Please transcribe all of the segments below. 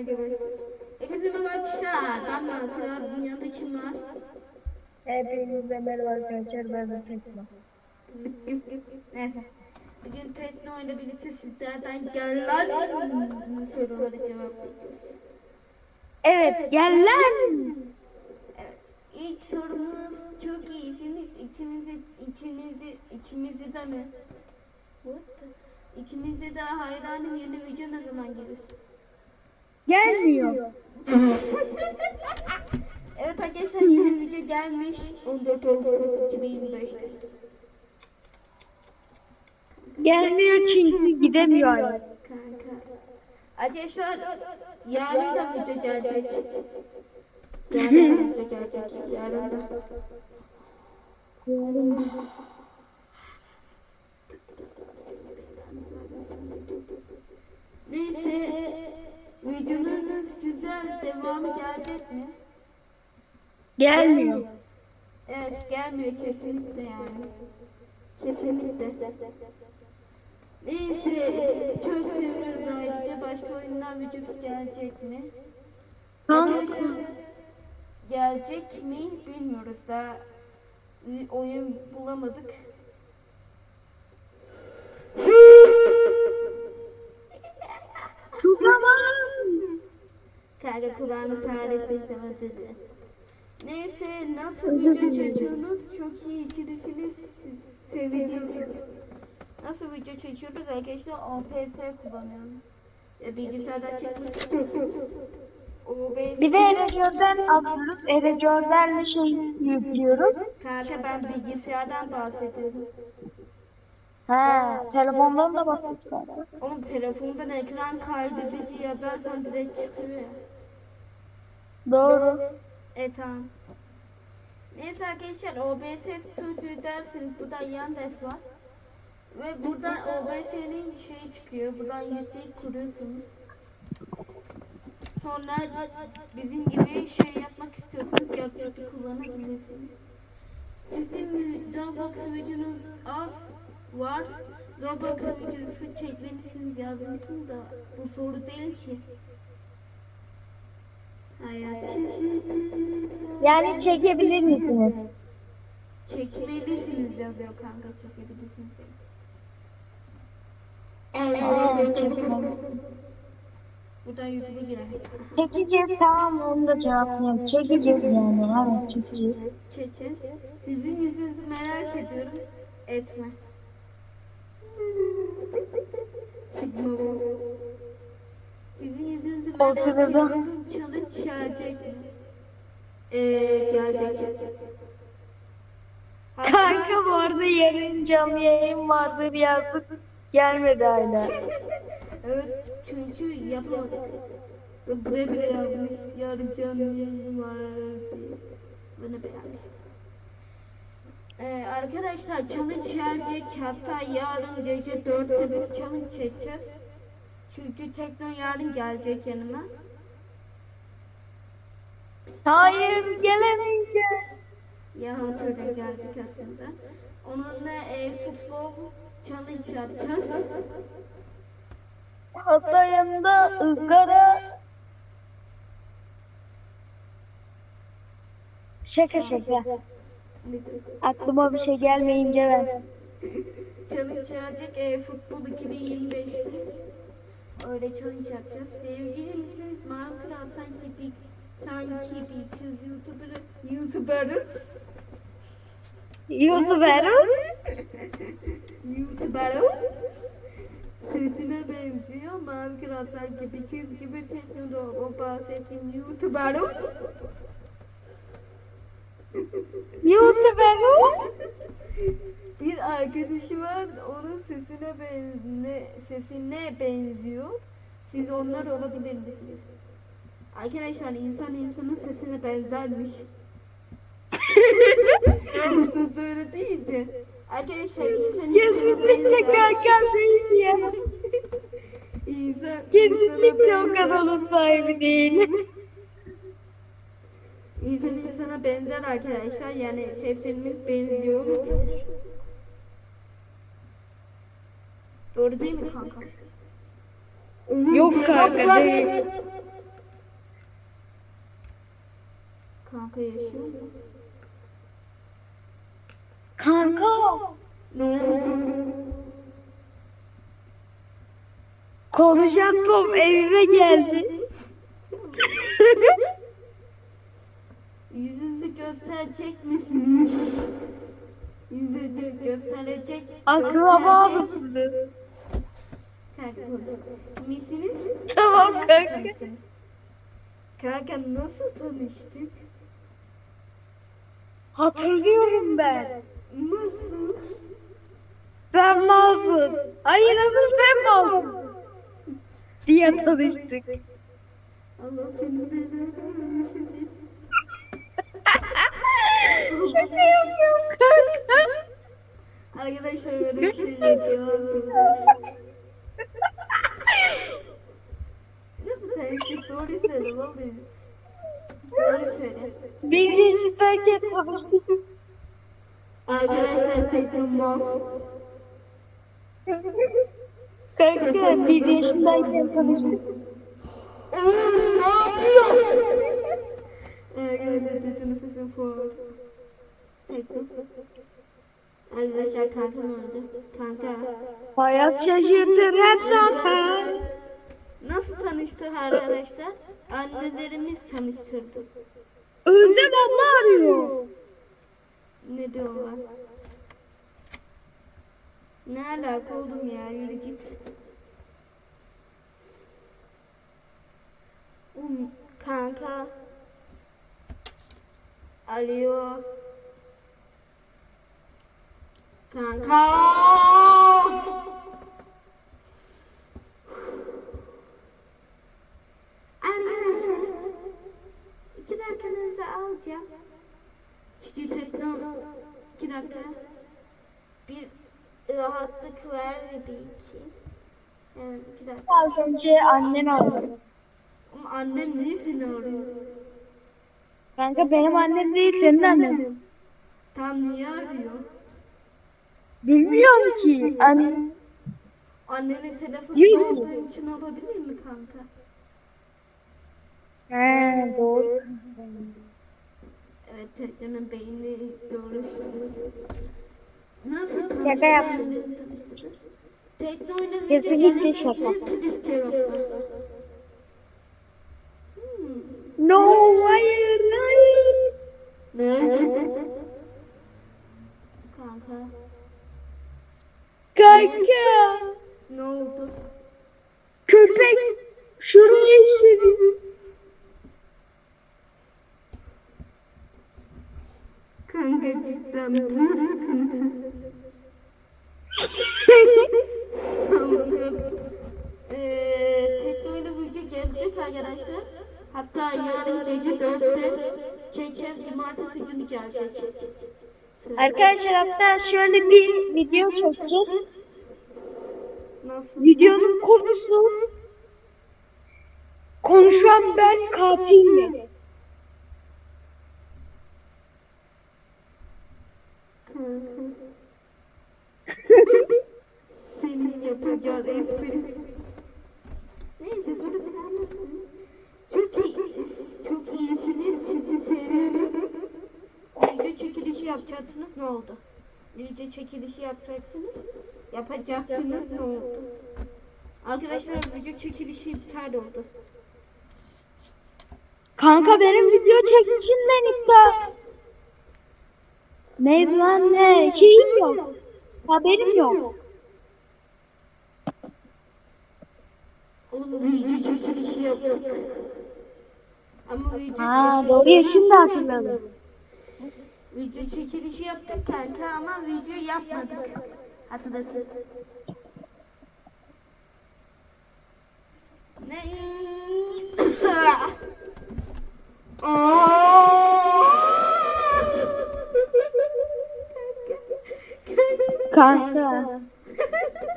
arkadaşlar. Hepinize merhaba arkadaşlar. Ben Mahkur abi. Dünyada kim var? Hepinize merhaba arkadaşlar ben de Tekno. Neyse. Bugün Tekno ile birlikte sizlerden gelen sorulara cevaplayacağız. Evet gel lan. Evet. İlk sorumuz çok iyisiniz. İkinizi, ikinizi, ikimizi de mi? What? İkinize de hayranım yeni video ne zaman gelir? Gelmiyor. Evet arkadaşlar yeni video gelmiş. 14 Ağustos 2025'te. Gelmiyor çünkü gidemiyor. Kanka. Arkadaşlar yarın da video gelecek. Yarın da video gelecek. Yarın da. Neyse Gelmiyor. Evet gelmiyor kesinlikle yani. Kesinlikle. Neyse çok seviyoruz ayrıca. Başka oyunlar videosu gelecek mi? Arkadaşlar gelecek mi bilmiyoruz daha oyun bulamadık. Kanka kulağını sağlıklı dedi. Neyse nasıl video çekiyorsunuz? Çok iyi ikilisiniz. Seviliyorsunuz. Nasıl video çekiyoruz arkadaşlar? OPS kullanıyorum. Ya bilgisayardan çekmek istiyorsunuz. Bir de Erecör'den atıyoruz. Erecör'den şey yüklüyoruz. Kanka ben bilgisayardan bahsediyorum. Ha, telefondan da basıyoruz. Oğlum telefondan ekran kaydedici yazarsan direkt çıkıyor ya. Doğru. E tamam. Neyse arkadaşlar OBS Studio dersiniz. Burada Yandex var. Ve buradan OBS'nin şeyi çıkıyor. Buradan yükleyip kuruyorsunuz. Sonra bizim gibi şey yapmak istiyorsanız Göktürk'ü kullanabilirsiniz. Sizin Roblox videonuz az var. Roblox videosu çekmelisiniz yazmışsınız da bu soru değil ki. Yani çekebilir misiniz? Çekmelisiniz yazıyor kanka çekebilirsiniz. Evet. Buradan YouTube'a girelim. Çekeceğiz tamam onu da cevaplayayım. Çekeceğiz yani evet çekeceğiz. Çekin. Sizin yüzünüzü merak ediyorum. Etme. Sigma. Sizin yüzünüzü merak ediyorum. Challenge gelecek? Eee gelecek. Hatta- Kanka bu arada yarın canlı yayın vardır yazdık. Gelmedi hala. Evet çünkü yapamadık. Buraya bile yazmış. Yarın canlı yayın var diye. Bana beğenmiş. Ee, arkadaşlar challenge gelecek. Hatta yarın gece 4'te biz challenge çekeceğiz. Çünkü Tekno yarın gelecek yanıma. Hayır gelemeyeceğim. Yarın öyle gelecek aslında. Onunla e, futbol challenge yapacağız. Hatta yanında ızgara Şaka şaka. Aklıma bir şey gelmeyince ben. Challenge gelecek e, futbol 2025'te. Öyle challenge yapacağız. Sevgili misiniz? Minecraft sanki bir sanki bir kız YouTuber YouTuber'ın YouTuber'ım. YouTuber'ın sesine benziyor. Minecraft sanki bir kız gibi senin o bahsettiğim YouTuber'ın YouTuber'ım. bir arkadaşı var. Onun sesine benze sesine benziyor. Siz onlar olabilir misiniz? Arkadaşlar insan insanın sesine benzermiş. Bu söz öyle değildi. Arkadaşlar insan insana Kesinlikle benzer. kanka değil ya. İnsan insana Kesinlikle o benzer. kanalın sahibi değil. İnsan insana benzer arkadaşlar. Yani sesimiz benziyor olabilir. Doğru değil mi kanka? Yok kanka değil. Kanka yaşıyor mu? Kanka. Ne oldu? Konuşacaktım evime geldi. Yüzünüzü gösterecek misiniz? Yüzünüzü gösterecek. Akraba gösterecek mısınız? Kanka misiniz? Tamam Nasıl kanka. Kanka nasıl tanıştık? Hatırlıyorum ben. Nasıl? Ben Mazlum. Hayır asıl ben Mazlum. Diye tanıştık. Allah seni belanı Şaka yapıyorum kanka. Arkadaşlar öyle bir şey yapıyor. Nasıl tanıştık? Doğru söyle vallahi. Doğru söyle. Birinci belki tanıştık. Arkadaşlar teknomal. Kanka bir yaşındayken tanıştık. Ne yapıyor? Arkadaşlar tekno sesim for. Tekno. Arkadaşlar kankam öldü. Kanka. Hayat şaşırtır hep zaten. Nasıl tanıştık arkadaşlar? Annelerimiz tanıştırdı. Özlem abla arıyor. Ne diyorlar? Ne alaka oğlum ya yürü git. Um, kanka. Alo. Kanka. Arkadaşlar. İki dakikanızı alacağım. Çünkü tekno iki dakika bir rahatlık vermediği için. Evet iki dakika. Az önce annen aradı. Ama annem niye seni arıyor? Kanka benim annem değil senin annen. Tam niye arıyor? Bilmiyorum ki. Anne. Annenin telefonu Yürü. olduğu için olabilir mi kanka? He doğru. Evet Tekno'nun beyni doğru söylüyor. Nasıl Şaka tanıştı? yaptım. Annem tanıştırdı. Tekno ile video Kesinlikle gelecek şaka. mi? Polis cevaplar. Hmm. No hayır hayır. Arkadaşlar. Hatta yarın gece 4'te çeker cumartesi günü gelecek. Arkadaşlar hatta şöyle bir video çekeceğiz. Nasıl? Videonun konusu konuşan ben katil mi? Senin yapacağın espri. Neyse sonra sen anlatsın. Çok iyi, çok iyisiniz. Sizi seviyorum. Video çekilişi yapacaksınız ne oldu? Video çekilişi yapacaksınız. Yapacaktınız ne oldu? Arkadaşlar video çekilişi iptal oldu. Kanka benim video çekişimden iptal. Ne lan ne? Şeyim yok. Haberim yok. Oğlum video çekilişi yaptık. Ama video Ha çekilişi- doğru ya şimdi hatırladım. Video çekilişi yaptık kanka ama video yapmadık. Hatırlatın. Ne? Kanka.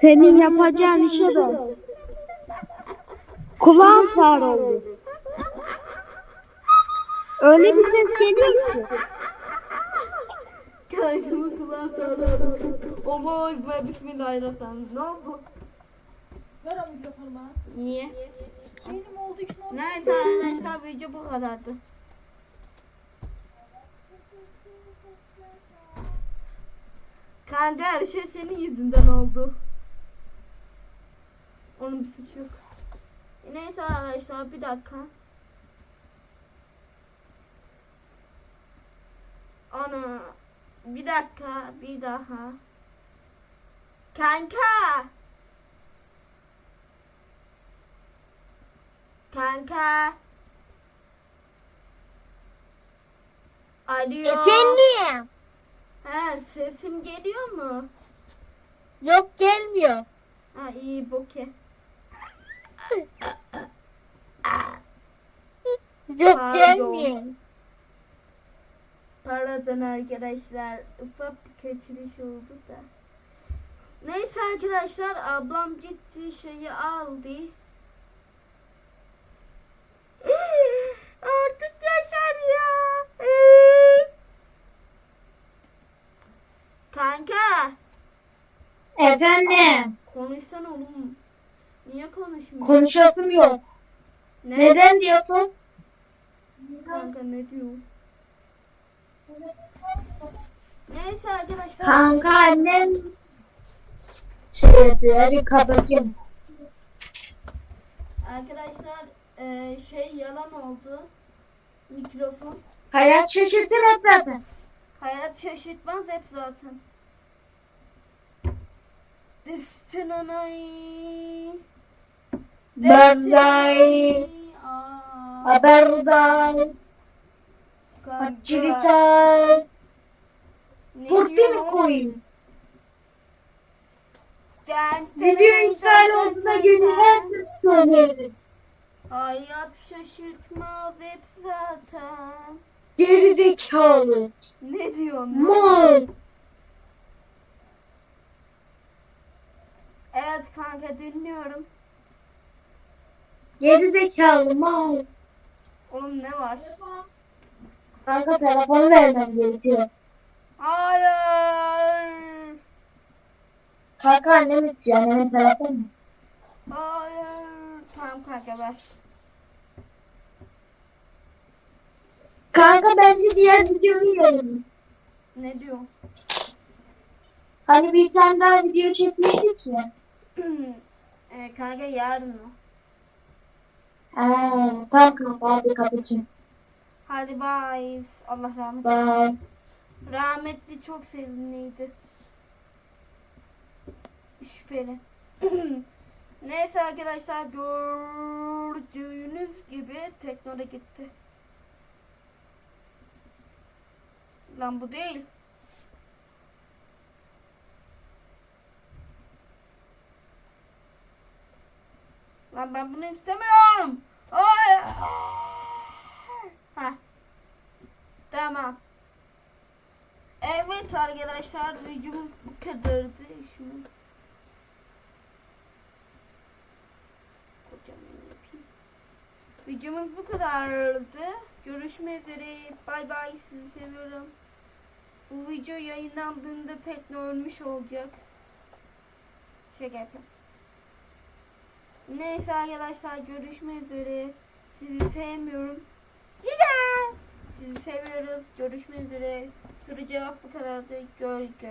Senin yapacağın işe bak. Kulağın sağır oldu. Öyle bir ses geliyor ki. Kankımı kulağı salladı. Oy be bismillahirrahmanirrahim. Ne oldu? Ver o mikrofonu bana. Niye? Benim olduğu için oldu. Neyse arkadaşlar video bu kadardı. Kanka her şey senin yüzünden oldu. Onun bir suçu yok. Neyse arkadaşlar bir dakika. Ana bir dakika bir daha. Kanka. Kanka. Alo. Efendim? Ha, sesim geliyor mu? Yok gelmiyor. Ha iyi boke. Yok Pardon. gelmiyor. Pardon arkadaşlar. Ufak bir kaçırış oldu da. Neyse arkadaşlar ablam gitti şeyi aldı. Artık yaşar ya. Kanka Efendim? konuşsana oğlum. Niye konuşmuyorsun? Konuşasım yok. Ne? Neden diyorsun? Kanka ne diyor? Neyse arkadaşlar. Kanka annem şey yapıyor. Hadi kapatayım. Arkadaşlar eee, şey yalan oldu. Mikrofon. Hayat şaşırtır hep zaten. Hayat şaşırtmaz hep zaten. Aa, Haberdar. kanka. Actività. Ne Portini diyor? koyun. Den- Video iptal olduğuna göre her şey söyleriz. Hayat şaşırtmaz hep zaten. Gerizekalı. Ne diyorsun? Mal. Evet kanka dinliyorum. Gerizekalı mal. Oğlum ne var? Kanka telefonu vermem gerekiyor. Hayır. Kanka annem istiyor. Annemin telefonu. Hayır. Tamam kanka ver. Kanka bence diğer videoyu yiyelim. Ne diyor? Hani bir tane daha video çekmeydik ya. e, kanka yarın o. Ha, tamam kanka hadi kapatayım. Hadi bye. Allah rahmet Bye. Rahmetli çok sevimliydi. Şüpheli. Neyse arkadaşlar gördüğünüz gibi teknole gitti. Lan bu değil. Lan ben bunu istemiyorum. Hayır. Heh. Tamam. Evet arkadaşlar videomuz bu kadardı. Şimdi. Videomuz bu kadardı. Görüşmek üzere. Bay bay. Sizi seviyorum. Bu video yayınlandığında tekno ölmüş olacak. Şaka yapıyorum. Neyse arkadaşlar görüşmek üzere. Sizi sevmiyorum. Güzel. Sizi seviyoruz. Görüşmek üzere. Soru cevap bu kadardı. Gör, gör.